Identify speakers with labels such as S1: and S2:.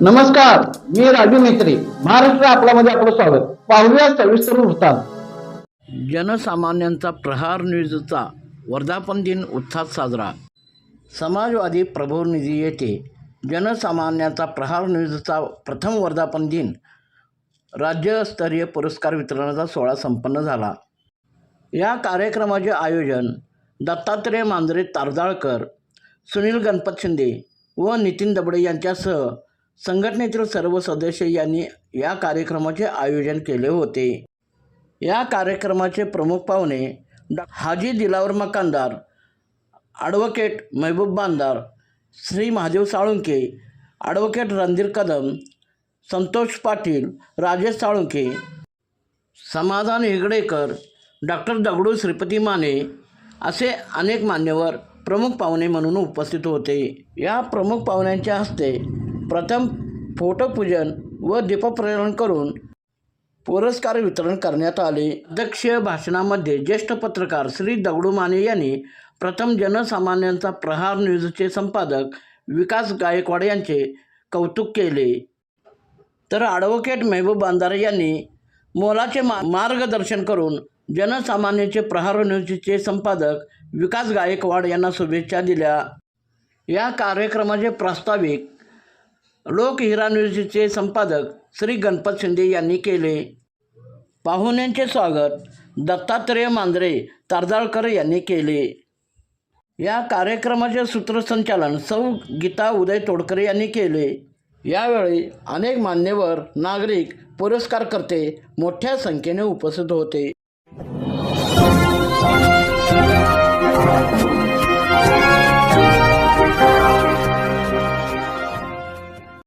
S1: नमस्कार मी राजू मेत्री महाराष्ट्र आपल्यामध्ये आपलं स्वागत. पाहूया सविस्तर वृत्तांत.
S2: जनसामान्यांचा प्रहार न्यूजचा वर्धापन दिन उत्साहात साजरा. समाजवादी प्रबोधनिधी येथे जनसामान्यांचा प्रहार न्यूजचा प्रथम वर्धापन दिन राज्यस्तरीय पुरस्कार वितरणाचा सोहळा संपन्न झाला. या कार्यक्रमाचे आयोजन दत्तात्रय मांजरे तारदाळकर सुनील गणपत शिंदे व नितीन दबडे यांच्यासह संघटनेतील सर्व सदस्य यांनी या कार्यक्रमाचे आयोजन केले होते. या कार्यक्रमाचे प्रमुख पाहुणे डॉ. हाजी Dilawar Makandar advocate Mehboob Bandar Shri Mahadev Salunke advocate Randhir Kadam Santosh Patil Rajesh Salunke Samadhan Hegdekar doctor Dagdu Shripati Mane असे अनेक मान्यवर प्रमुख पाहुणे म्हणून उपस्थित होते. या प्रमुख पाहुण्यांच्या हस्ते प्रथम फोटोपूजन व दीपप्रज्वलन करून पुरस्कार वितरण करण्यात आले. अध्यक्ष भाषणामध्ये ज्येष्ठ पत्रकार श्री दगडू माने यांनी प्रथम जनसामान्यांचा प्रहार न्यूजचे संपादक विकास गायकवाड यांचे कौतुक केले. तर ॲडव्होकेट मेहबूब बांधारे यांनी मोलाचे मा मार्गदर्शन करून जनसामान्याचे प्रहार न्यूजचे संपादक विकास गायकवाड यांना शुभेच्छा दिल्या. या कार्यक्रमाचे प्रास्ताविक लोक न्यूजचे संपादक श्री गणपत शिंदे यांनी केले. पाहुण्यांचे स्वागत दत्तात्रय मांजरे तारदाळकर यांनी केले. या कार्यक्रमाचे सूत्रसंचालन सौ गीता उदय तोडकरे यांनी केले. यावेळी अनेक मान्यवर नागरिक पुरस्कारकर्ते मोठ्या संख्येने उपस्थित होते.